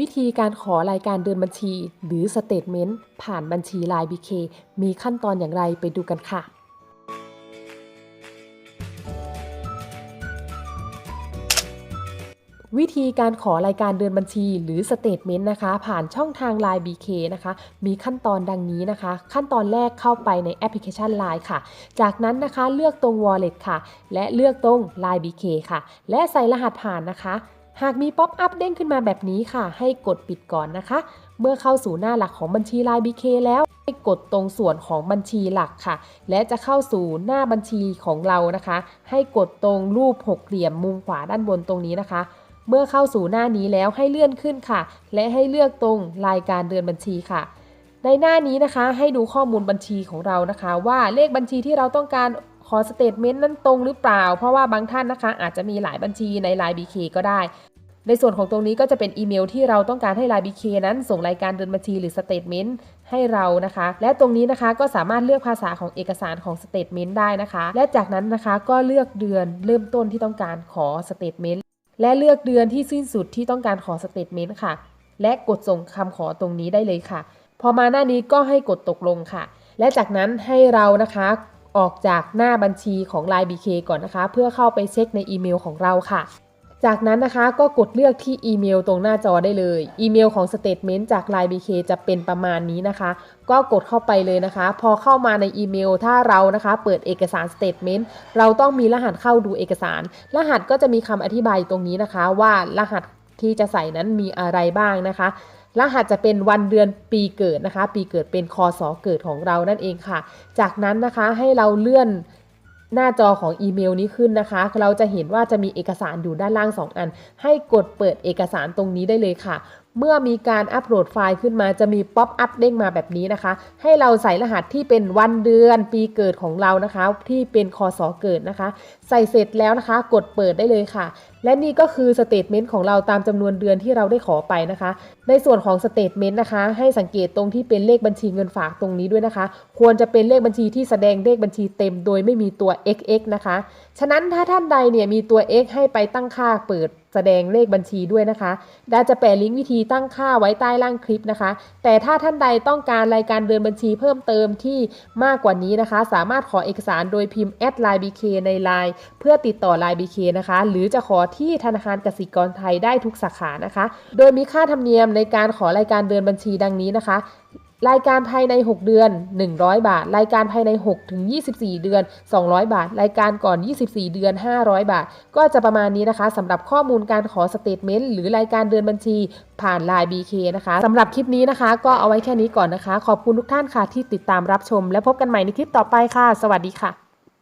วิธีการขอรายการเดินบัญชี หรือสเตทเมนต์ผ่านบัญชี Line BK มีขั้นตอนอย่างไรไปดูกันค่ะวิธีการขอรายการเดินบัญชี หรือสเตทเมนต์นะคะ ผ่านช่องทาง Line BK นะคะ มีขั้นตอนดังนี้นะคะ ขั้นตอนแรกเข้าไปในแอปพลิเคชัน Line ค่ะ จากนั้นนะคะเลือกตรง Wallet ค่ะ และเลือกตรง Line BK ค่ะ และใส่รหัสผ่านนะคะ หากมีป๊อปอัพเด้งขึ้นมาแบบนี้ค่ะ ให้กดปิดก่อนนะคะ เมื่อเข้าสู่หน้าหลักของบัญชี Line BK แล้วให้กดตรงส่วนของบัญชีหลักค่ะ และจะเข้าสู่หน้าบัญชีของเรานะคะ ให้กดตรงรูปหกเหลี่ยมมุมขวาด้านบนตรงนี้นะคะ เมื่อเข้าสู่หน้านี้แล้วให้เลื่อนขึ้นค่ะ และให้เลือกตรงรายการเดือนบัญชีค่ะ ในหน้านี้นะคะ ให้ดูข้อมูลบัญชีของเรานะคะ ว่าเลขบัญชีที่เราต้องการขอสเตทเมนต์นั้นตรงหรือเปล่า เพราะว่าบางท่านนะคะ อาจจะมีหลายบัญชีใน Line BK ก็ได้ ในส่วนของตรงนี้ก็จะเป็นอีเมลที่เราต้องการให้ Line BK นั้นส่งรายการเดินบัญชีหรือสเตทเมนต์ให้เรานะคะ และตรงนี้นะคะก็สามารถเลือกภาษาของเอกสารของสเตทเมนต์ได้นะคะ และจากนั้นนะคะก็เลือกเดือนเริ่มต้นที่ต้องการขอสเตทเมนต์และเลือกเดือนที่สิ้นสุดที่ต้องการขอสเตทเมนต์ค่ะ และกดส่งคำขอตรงนี้ได้เลยค่ะ พอมาหน้านี้ก็ให้กดตกลงค่ะ และจากนั้นให้เรานะคะออกจากหน้าบัญชีของ Line BK ก่อนนะคะ เพื่อเข้าไปเช็คในอีเมลของเราค่ะ จากนั้นนะคะก็กดเลือกที่อีเมลตรงหน้าจอได้เลย อีเมลของ Statement จาก Line BK จะเป็นประมาณนี้นะคะ ก็กดเข้าไปเลยนะคะ พอเข้ามาในอีเมล ถ้าเรานะคะเปิดเอกสาร Statement เราต้องมีรหัสเข้าดูเอกสาร รหัสก็จะมีคำอธิบายตรงนี้นะคะ ว่ารหัสที่จะใส่นั้นมีอะไรบ้างนะคะ รหัสจะเป็นวันเดือนปีเกิดนะคะ ปีเกิดเป็นคศเกิดของเรานั่นเองค่ะ จากนั้นนะคะให้เราเลื่อน หน้าจอของอีเมลนี้ขึ้นนะคะ เราจะเห็นว่าจะมีเอกสารอยู่ด้านล่าง 2 อัน ให้กดเปิดเอกสารตรงนี้ได้เลยค่ะ เมื่อมีการอัปโหลดไฟล์ขึ้นมาจะมีป๊อปอัพเด้งมาแบบนี้นะคะ ให้เราใส่รหัสที่เป็นวันเดือนปีเกิดของเรานะคะ ที่เป็นคศเกิดนะคะ ใส่เสร็จแล้วนะคะ กดเปิดได้เลยค่ะ และนี่ก็คือสเตทเมนต์ของเราตามจำนวนเดือนที่เราได้ขอไปนะคะ ในส่วนของสเตทเมนต์นะคะ ให้สังเกตตรงที่เป็นเลขบัญชีเงินฝากตรงนี้ด้วยนะคะ ควรจะเป็นเลขบัญชีที่แสดงเลขบัญชีเต็มโดยไม่มีตัว xx นะคะ ฉะนั้นถ้าท่านใดเนี่ยมีตัว x ให้ไปตั้งค่าเปิดแสดงเลขบัญชีด้วยนะคะดาจะแปะลิงก์วิธีตั้งค่าไว้ใต้ล่างคลิปนะคะ แต่ถ้าท่านใดต้องการรายการเดินบัญชีเพิ่มเติมที่มากกว่านี้นะคะ สามารถขอเอกสารโดยพิมพ์แอดไลน์ BK ใน Line เพื่อติดต่อ Line BK นะคะ หรือจะขอที่ธนาคารกสิกรไทยได้ทุกสาขานะคะ โดยมีค่าธรรมเนียมในการขอรายการเดินบัญชีดังนี้นะคะ รายการภายใน 6 เดือน 100 บาท รายการภายใน 6 ถึง 24 เดือน 200 บาท รายการก่อน 24 เดือน 500 บาท ก็จะประมาณนี้นะคะสำหรับข้อมูลการขอสเตทเมนต์หรือรายการเดือนบัญชีผ่านไลน์ BK นะคะสำหรับคลิปนี้นะคะ ก็เอาไว้แค่นี้ก่อนนะคะ ขอบคุณทุกท่านค่ะที่ติดตามรับชม และพบกันใหม่ในคลิปต่อไปค่ะ สวัสดีค่ะ